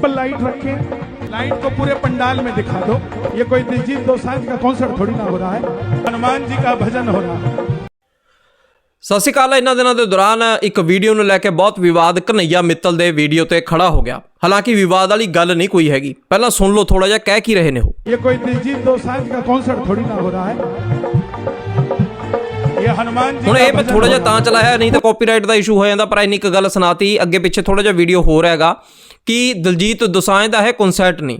Simple light रखें light को पूरे पंडाल में दिखा दो ये कोई दिलजीत दोसांझ का कॉन्सर्ट थोड़ी ना हो रहा है हनुमान जी का भजन हो रहा है ਸਤਿ ਸ਼੍ਰੀ ਅਕਾਲ ਇਹਨਾਂ ਦਿਨਾਂ ਦੇ ਦੌਰਾਨ ਇੱਕ ਵੀਡੀਓ ਨੂੰ ਲੈ ਕੇ ਬਹੁਤ ਵਿਵਾਦ ਕਨਈਆ ਮਿੱਤਲ ਦੇ ਵੀਡੀਓ ਤੇ ਖੜਾ ਹੋ ਗਿਆ ਹਾਲਾਂਕਿ ਵਿਵਾਦ ਵਾਲੀ ਗੱਲ ਨਹੀਂ ਕੋਈ ਹੈਗੀ ਪਹਿਲਾਂ ਸੁਣ ਲਓ ਥੋੜਾ ਜਿਹਾ ਕਹਿ ਕੀ ਰਹੇ ਨੇ ਉਹ ये कोई दिलजीत दोसांझ का कॉन्सर्ट थोड़ी ना हो रहा है ये हनुमान जी ਹੁਣ का ਇਹ ਮੈਂ भजन ਥੋੜਾ हो ਜਿਹਾ रहा ਤਾਂ ਚਲਾਇਆ ਨਹੀਂ ਤਾਂ ਕਾਪੀਰਾਈਟ ਦਾ ਇਸ਼ੂ ਹੋ ਜਾਂਦਾ ਪਰ ਇੰਨੀ ਕੁ ਗੱਲ ਸੁਣਾਤੀ ਅੱਗੇ ਪਿੱਛੇ ਥੋੜਾ ਜਿਹਾ ਵੀਡੀਓ ਹੋ ਰਿਹਾਗਾ ਕਿ ਦਲਜੀਤ ਦੋਸਾਂਝ ਦਾ ਹੈ ਕਨਸਰਟ ਨਹੀਂ।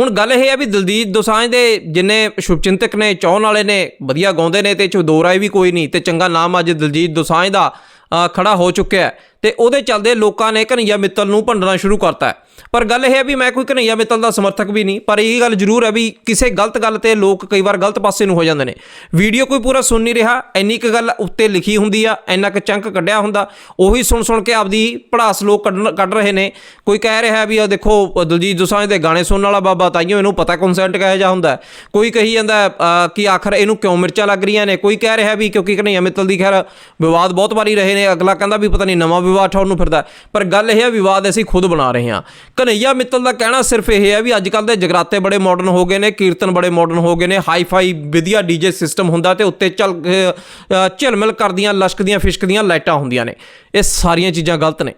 ਹੁਣ ਗੱਲ ਇਹ ਹੈ ਵੀ ਦਲਜੀਤ ਦੋਸਾਂਝ ਦੇ ਜਿੰਨੇ ਸ਼ੁਭਚਿੰਤਕ ਨੇ ਚਾਹਣ ਵਾਲੇ ਨੇ ਵਧੀਆ ਗਾਉਂਦੇ ਨੇ ਤੇ ਚ ਦੋ ਰਾਏ ਵੀ ਕੋਈ ਨਹੀਂ ਤੇ ਚੰਗਾ ਨਾਮ ਅੱਜ ਦਲਜੀਤ ਦੋਸਾਂਝ ਦਾ ਅ, ਖੜਾ ਹੋ ਚੁੱਕਿਆ ਹੈ ਤੇ ਉਹਦੇ ਚੱਲਦੇ ਲੋਕਾਂ ਨੇ ਕਨਈਆ ਮਿੱਤਲ ਨੂੰ ਭੰਡਣਾ ਸ਼ੁਰੂ ਕਰਤਾ ਪਰ ਗੱਲ ਇਹ ਹੈ ਵੀ ਮੈਂ ਕੋਈ ਕਨਈਆ ਮਿੱਤਲ ਦਾ ਸਮਰਥਕ ਵੀ ਨਹੀਂ, ਪਰ ਇਹ ਗੱਲ ਜ਼ਰੂਰ ਹੈ ਵੀ ਕਿਸੇ ਗਲਤ ਗੱਲ ਤੇ ਲੋਕ ਕਈ ਵਾਰ ਗਲਤ ਪਾਸੇ ਨੂੰ ਹੋ ਜਾਂਦੇ ਨੇ। ਵੀਡੀਓ ਕੋਈ ਪੂਰਾ ਸੁਣ ਨਹੀਂ ਰਿਹਾ, ਇੰਨੀ ਕੁ ਗੱਲ ਉੱਤੇ ਲਿਖੀ ਹੁੰਦੀ ਆ, ਇੰਨਾ ਕੁ ਚੰਕ ਕੱਢਿਆ ਹੁੰਦਾ, ਉਹੀ ਸੁਣ ਸੁਣ ਕੇ ਆਪਦੀ ਪੜਾਸ ਲੋਕ ਕੱਢਣ- ਕੱਢ ਰਹੇ ਨੇ। ਕੋਈ ਕਹਿ ਰਿਹਾ ਵੀ ਆ ਦੇਖੋ, ਦਲਜੀਤ ਦੋਸਾਂਝ ਦੇ ਗਾਣੇ ਸੁਣਨ ਵਾਲਾ ਬਾਬਾ, ਤਾਈਓ ਇਹਨੂੰ ਪਤਾ ਕਨਸੈਂਟ ਕਿਹੋ ਜਿਹਾ ਹੁੰਦਾ। ਕੋਈ ਕਹੀ ਜਾਂਦਾ ਕਿ ਆਖਰ ਇਹਨੂੰ ਕਿਉਂ ਮਿਰਚਾਂ ਲੱਗ ਰਹੀਆਂ ਨੇ? ਕੋਈ ਕਹਿ ਰਿਹਾ ਵੀ ਕਿਉਂਕਿ ਕਨਈਆ ਮਿੱਤਲ ਦੀ ਖੈਰ ਵਿਵਾਦ ਬਹੁਤ ਵਾਰੀ ਰਹੇ ਨੇ, ਅਗਲਾ ਕਹਿੰਦਾ ਵੀ ਪਤਾ ਨਹੀਂ ਨਵਾਂ ਵਿਵਾਦ ਠਾਉਣ ਨੂੰ ਫਿਰਦਾ। ਪਰ ਗੱਲ ਇਹ ਹੈ, ਵਿਵਾਦ ਅਸੀਂ ਖੁਦ ਬਣਾ ਰਹੇ ਹਾਂ। ਕਨਈਆ ਮਿੱਤਲ ਦਾ ਕਹਿਣਾ ਸਿਰਫ ਇਹ ਹੈ ਵੀ ਅੱਜ ਕੱਲ ਦੇ ਜਗਰਾਤੇ ਬੜੇ ਮਾਡਰਨ ਹੋ ਗਏ ਨੇ ਕੀਰਤਨ ਬੜੇ ਮਾਡਰਨ ਹੋ ਗਏ ਨੇ ਹਾਈ-ਫਾਈ ਵਧੀਆ ਡੀਜੇ ਸਿਸਟਮ ਹੁੰਦਾ ਤੇ ਉੱਤੇ ਚੱਲ ਅ, ਝਿਲਮਿਲ ਕਰਦੀਆਂ ਲਸ਼ਕਦੀਆਂ ਫਿਸ਼ਕਦੀਆਂ ਲਾਈਟਾਂ ਹੁੰਦੀਆਂ ਨੇ। ਇਹ ਸਾਰੀਆਂ ਚੀਜ਼ਾਂ ਗਲਤ ਨੇ।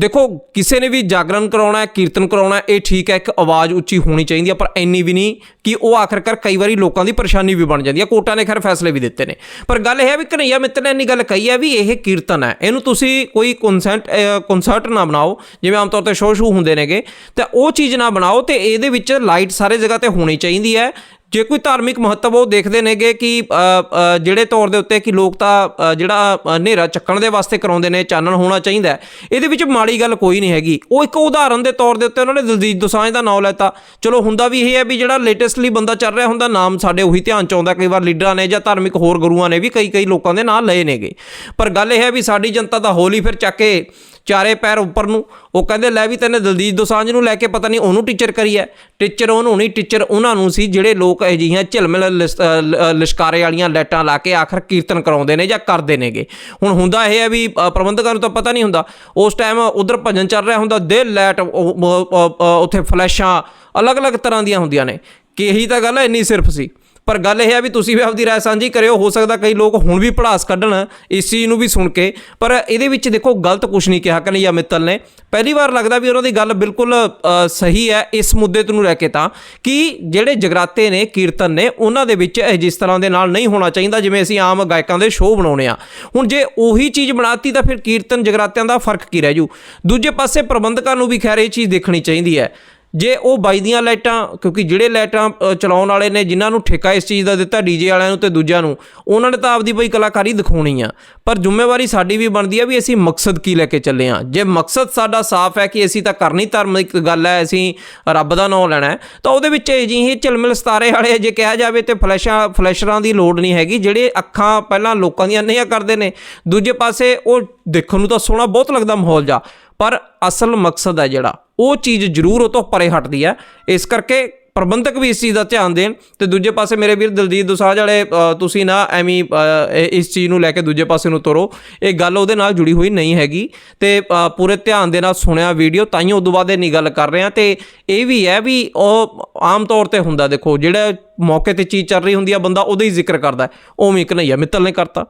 ਦੇਖੋ, ਕਿਸੇ ਨੇ ਵੀ ਜਾਗਰਣ ਕਰਾਉਣਾ ਹੈ, ਕੀਰਤਨ ਕਰਾਉਣਾ ਹੈ, ਇਹ ਠੀਕ ਹੈ, ਇੱਕ ਆਵਾਜ਼ ਉੱਚੀ ਹੋਣੀ ਚਾਹੀਦੀ ਹੈ, ਪਰ ਇੰਨੀ ਵੀ ਨਹੀਂ ਕਿ ਉਹ ਆਖਰਕਾਰ ਕਈ ਵਾਰੀ ਲੋਕਾਂ ਦੀ ਪਰੇਸ਼ਾਨੀ ਵੀ ਬਣ ਜਾਂਦੀ ਹੈ। ਕੋਰਟਾਂ ਨੇ ਖੈਰ ਫੈਸਲੇ ਵੀ ਦਿੱਤੇ ਨੇ। ਪਰ ਗੱਲ ਇਹ ਹੈ ਵੀ ਕਨਈਆ ਮਿੱਤਰ ਨੇ ਇੰਨੀ ਗੱਲ ਕਹੀ ਹੈ ਵੀ ਇਹ ਕੀਰਤਨ ਹੈ। ਇਹਨੂੰ ਤੁਸੀਂ ਕੋਈ ਕਨਸੈਂਟ ਕਨਸਰਟ ਨਾ ਬਣਾਓ, ਜਿਵੇਂ ਆਮ ਤੌਰ ਤੇ ਸ਼ੋਅ ਸ਼ੂ ਹੁੰਦੇ ਨੇਗੇ, ਤਾਂ ਉਹ ਚੀਜ਼ ਨਾ ਬਣਾਓ ਤੇ ਇਹਦੇ ਵਿੱਚ ਲਾਈਟ ਸਾਰੇ ਜਗ੍ਹਾ ਤੇ ਹੋਣੀ ਚਾਹੀਦੀ ਹੈ। ਜੇ ਕੋਈ ਧਾਰਮਿਕ ਮਹੱਤਵ ਉਹ ਦੇਖਦੇ ਨੇਗੇ ਕਿ ਜਿਹੜੇ ਤੌਰ ਦੇ ਉੱਤੇ ਕਿ ਲੋਕ ਤਾਂ ਜਿਹੜਾ ਹਨੇਰਾ ਚੱਕਣ ਦੇ ਵਾਸਤੇ ਕਰਾਉਂਦੇ ਨੇ, ਚਾਨਣ ਹੋਣਾ ਚਾਹੀਦਾ ਇਹਦੇ ਵਿੱਚ ਮਾੜੀ ਗੱਲ ਕੋਈ ਨਹੀਂ ਹੈਗੀ। ਉਹ ਇੱਕ ਉਦਾਹਰਨ ਦੇ ਤੌਰ ਦੇ ਉੱਤੇ ਉਹਨਾਂ ਨੇ ਦਲਜੀਤ ਦੋਸਾਂਝ ਦਾ ਨਾਮ ਲੈਤਾ। ਚਲੋ ਹੁੰਦਾ ਵੀ ਇਹ ਹੈ ਵੀ ਜਿਹੜਾ ਲੇਟੈਸਟਲੀ ਬੰਦਾ ਚੱਲ ਰਿਹਾ ਹੁੰਦਾ, ਨਾਮ ਸਾਡੇ ਉਹੀ ਧਿਆਨ ਚ ਆਉਂਦਾ, ਕਈ ਵਾਰ ਲੀਡਰਾਂ ਨੇ ਜਾਂ ਧਾਰਮਿਕ ਹੋਰ ਗੁਰੂਆਂ ਨੇ ਵੀ ਕਈ ਕਈ ਲੋਕਾਂ ਦੇ ਨਾਂ ਲਏ ਨੇਗੇ। ਪਰ ਗੱਲ ਇਹ ਹੈ ਵੀ ਸਾਡੀ ਜਨਤਾ ਦਾ ਹੋਲੀ ਫਿਰ ਚੱਕ ਕੇ ਚਾਰੇ ਪੈਰ ਉੱਪਰ ਨੂੰ। ਉਹ ਕਹਿੰਦੇ ਲੈ ਵੀ ਤੈਨੇ ਦਲਜੀਤ ਦੋਸਾਂਝ ਨੂੰ ਲੈ ਕੇ ਪਤਾ ਨਹੀਂ ਉਹਨੂੰ ਟੀਚਰ ਕਰੀ ਹੈ ਟੀਚਰ ਉਹਨੂੰ ਨਹੀਂ ਟੀਚਰ ਉਹਨਾਂ ਨੂੰ ਸੀ ਜਿਹੜੇ ਲੋਕ ਅਜਿਹੀਆਂ ਝਿਲਮਿਲ ਲਿਸ- ਲ- ਅ, ਲਿਸ਼ਕਾਰੇ ਵਾਲੀਆਂ ਲੈਟਾਂ ਲਾ ਕੇ ਆਖਰ ਕੀਰਤਨ ਕਰਾਉਂਦੇ ਨੇ ਜਾਂ ਕਰਦੇ ਨੇਗੇ। ਹੁਣ ਹੁੰਦਾ ਇਹ ਹੈ ਵੀ ਪ੍ਰਬੰਧਕਾਂ ਨੂੰ ਤਾਂ ਪਤਾ ਨਹੀਂ ਹੁੰਦਾ। ਉਸ ਟਾਈਮ ਉਧਰ ਭਜਨ ਚੱਲ ਰਿਹਾ ਹੁੰਦਾ ਦੇ ਲੈਟ ਉੱਥੇ ਫਲੈਸ਼ਾਂ ਅਲੱਗ-ਅਲੱਗ ਤਰ੍ਹਾਂ ਦੀਆਂ ਹੁੰਦੀਆਂ ਨੇ। ਕਿ ਇਹੀ ਤਾਂ ਗੱਲ ਹੈ ਇੰਨੀ ਸਿਰਫ ਸੀ। ਪਰ ਗੱਲ ਇਹ ਹੈ ਵੀ ਤੁਸੀਂ ਵੀ ਆਪਦੀ ਰਾਏ ਸਾਂਝੀ ਕਰਿਓ, ਹੋ ਸਕਦਾ ਕਈ ਲੋਕ ਹੁਣ ਵੀ ਪੜਾਸ ਕੱਢਣ, ਇਸ ਚੀਜ਼ ਨੂੰ ਵੀ ਸੁਣ ਕੇ। ਪਰ ਇਹਦੇ ਵਿੱਚ ਦੇਖੋ, ਗਲਤ ਕੁਝ ਨਹੀਂ ਕਿਹਾ ਕਨਈਆ ਮਿੱਤਲ ਨੇ। ਪਹਿਲੀ ਵਾਰ ਲੱਗਦਾ ਵੀ ਉਹਨਾਂ ਦੀ ਗੱਲ ਬਿਲਕੁਲ ਸਹੀ ਹੈ, ਇਸ ਮੁੱਦੇ ਤੋਂ ਨੂੰ ਲੈ ਕੇ ਤਾਂ। ਕਿ ਜਿਹੜੇ ਜਗਰਾਤੇ ਨੇ, ਕੀਰਤਨ ਨੇ, ਉਹਨਾਂ ਦੇ ਵਿੱਚ ਇਹ ਜਿਸ ਤਰ੍ਹਾਂ ਦੇ ਨਾਲ ਨਹੀਂ ਹੋਣਾ ਚਾਹੀਦਾ, ਜਿਵੇਂ ਅਸੀਂ ਆਮ ਗਾਇਕਾਂ ਦੇ ਸ਼ੋਅ ਬਣਾਉਣੇ ਆ ਹੁਣ ਜੇ ਉਹੀ ਚੀਜ਼ ਬਣਾਤੀ, ਤਾਂ ਫਿਰ ਕੀਰਤਨ ਜਗਰਾਤਿਆਂ ਦਾ ਫ਼ਰਕ ਕੀ ਰਹਿ ਜੂ? ਦੂਜੇ ਪਾਸੇ ਪ੍ਰਬੰਧਕਾਂ ਨੂੰ ਵੀ ਖੈਰ ਇਹ ਚੀਜ਼ ਦੇਖਣੀ ਚਾਹੀਦੀ ਹੈ। ਜੇ ਉਹ ਬਾਈ ਦੀਆਂ ਲਾਈਟਾਂ, ਕਿਉਂਕਿ ਜਿਹੜੇ ਲਾਈਟਾਂ ਚਲਾਉਣ ਵਾਲੇ ਨੇ, ਜਿਨ੍ਹਾਂ ਨੂੰ ਠੇਕਾ ਇਸ ਚੀਜ਼ ਦਾ ਦਿੱਤਾ, ਡੀਜੇ ਵਾਲਿਆਂ ਨੂੰ ਤੇ ਦੂਜਿਆਂ ਨੂੰ, ਉਹਨਾਂ ਨੇ ਤਾਂ ਆਪਦੀ ਬਈ ਕਲਾਕਾਰੀ ਦਿਖਾਉਣੀ ਆ। ਪਰ ਜ਼ਿੰਮੇਵਾਰੀ ਸਾਡੀ ਵੀ ਬਣਦੀ ਆ ਵੀ ਅਸੀਂ ਮਕਸਦ ਕੀ ਲੈ ਕੇ ਚੱਲੇ ਆ। ਜੇ ਮਕਸਦ ਸਾਡਾ ਸਾਫ਼ ਹੈ ਕਿ ਅਸੀਂ ਤਾਂ ਕਰਨੀ ਧਾਰਮਿਕ ਗੱਲ ਹੈ, ਅਸੀਂ ਰੱਬ ਦਾ ਨਾਮ ਲੈਣਾ ਤਾਂ ਉਹਦੇ ਵਿੱਚ ਇਹ ਜਿਹੀ ਝਿਲਮਿਲ ਸਤਾਰੇ ਵਾਲੇ ਜੇ ਕਿਹਾ ਜਾਵੇ ਤੇ ਫਲੈਸ਼ਾਂ, ਫਲੈਸ਼ਰਾਂ ਦੀ ਲੋੜ ਨਹੀਂ ਹੈਗੀ, ਜਿਹੜੇ ਅੱਖਾਂ ਪਹਿਲਾਂ ਲੋਕਾਂ ਦੀਆਂ ਨਹੀਂ ਕਰਦੇ ਨੇ, ਦੂਜੇ ਪਾਸੇ ਉਹ ਦੇਖਣ ਨੂੰ ਤਾਂ ਸੋਹਣਾ ਬਹੁਤ ਲੱਗਦਾ ਮਾਹੌਲ ਜਾ। ਪਰ ਅਸਲ ਮਕਸਦ ਹੈ ਜਿਹੜਾ, ਉਹ ਚੀਜ਼ ਜ਼ਰੂਰ ਉਹ ਤੋਂ ਪਰੇ ਹਟਦੀ ਹੈ। ਇਸ ਕਰਕੇ ਪ੍ਰਬੰਧਕ ਵੀ ਇਸ ਚੀਜ਼ ਦਾ ਧਿਆਨ ਦੇਣ ਤੇ ਦੂਜੇ ਪਾਸੇ ਮੇਰੇ ਵੀਰ ਦਲਜੀਤ ਦੋਸਾਂਝ ਵਾਲੇ ਤੁਸੀਂ ਨਾ ਐਵੇਂ ਇਸ ਚੀਜ਼ ਨੂੰ ਲੈ ਕੇ ਦੂਜੇ ਪਾਸੇ ਨੂੰ ਤੁਰੋ। ਇਹ ਗੱਲ ਉਹਦੇ ਨਾਲ ਜੁੜੀ ਹੋਈ ਨਹੀਂ ਹੈਗੀ ਤੇ ਪੂਰੇ ਧਿਆਨ ਦੇ ਨਾਲ ਸੁਣਿਆ ਵੀਡੀਓ ਤਾਂ ਹੀ ਉਦੋਂ ਬਾਅਦ ਇਹ ਨਹੀਂ ਗੱਲ ਕਰ ਰਹੇ ਹਾਂ। ਤੇ ਇਹ ਵੀ ਹੈ ਵੀ ਉਹ ਆਮ ਤੌਰ ਤੇ ਹੁੰਦਾ ਦੇਖੋ, ਜਿਹੜਾ ਮੌਕੇ ਤੇ ਚੀਜ਼ ਚੱਲ ਰਹੀ ਹੁੰਦੀ ਆ, ਬੰਦਾ ਉਹਦਾ ਹੀ ਜ਼ਿਕਰ ਕਰਦਾ ਹੈ। ਉਵੇਂ ਇੱਕ ਨਹੀਂ ਮਿੱਤਲ ਨੇ ਕਰਤਾ।